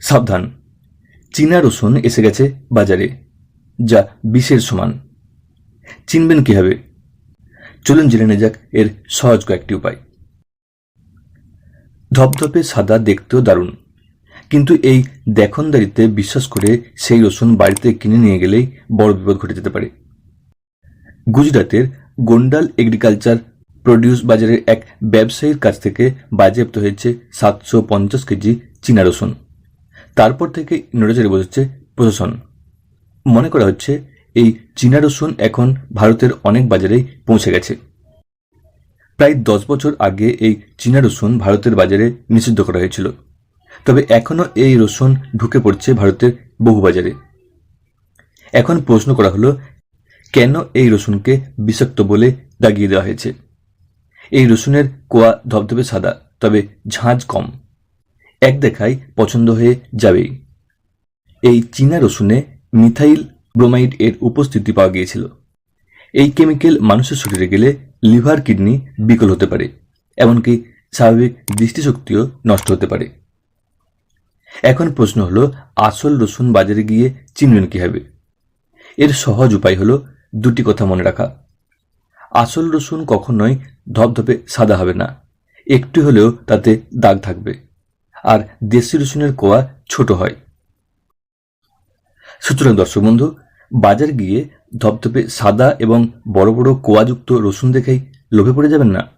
সাবধান। চীনা রসুন এসে গেছে বাজারে, যা বিষের সমান। চিনবেন কীভাবে? চলুন জেনে যাক এর সহজ কয়েকটি উপায়। ধপধপে সাদা দেখতেও দারুণ। কিন্তু এই দেখনদারিতে বিশ্বাস করে সেই রসুন বাড়িতে কিনে নিয়ে গেলেই বড় বিপদ ঘটে যেতে পারে। গুজরাটের গোন্ডাল এগ্রিকালচার প্রডিউস বাজারের এক ব্যবসায়ীর কাছ থেকে বাজেয়াপ্ত হয়েছে সাতশো পঞ্চাশ কেজি চীনা রসুন। তারপর থেকে নড়েচড়ে বসেছে প্রশাসন। মনে করা হচ্ছে এই চীনা রসুন এখন ভারতের অনেক বাজারেই পৌঁছে গেছে। প্রায় দশ বছর আগে এই চীনা রসুন ভারতের বাজারে নিষিদ্ধ করা হয়েছিল। তবে এখনও এই রসুন ঢুকে পড়ছে ভারতের বহু বাজারে। এখন প্রশ্ন করা হলো, কেন এই রসুনকে বিষাক্ত বলে দাগিয়ে দেওয়া হয়েছে? এই রসুনের কোয়া ধবধবে সাদা, তবে ঝাঁঝ কম। এক দেখায় পছন্দ হয়ে যাবেই এই চীনা রসুনে মিথাইল ব্রোমাইড এর উপস্থিতি পাওয়া গিয়েছিল। এই কেমিক্যাল মানুষের শরীরে গেলে লিভার কিডনি বিকল হতে পারে, এমনকি স্বাভাবিক দৃষ্টিশক্তিও নষ্ট হতে পারে। এখন প্রশ্ন হলো, আসল রসুন বাজারে গিয়ে চিনবেন কীভাবে? এর সহজ উপায় হলো দুটি কথা মনে রাখা। আসল রসুন কখনোই ধপধপে সাদা হবে না, একটু হলেও তাতে দাগ থাকবে। আর দেশি রসুনের কোয়া ছোট হয়। সুতরাং দর্শক বন্ধু, বাজার গিয়ে ধপধপে সাদা এবং বড় বড় কোয়াযুক্ত রসুন দেখেই লোভে পড়ে যাবেন না।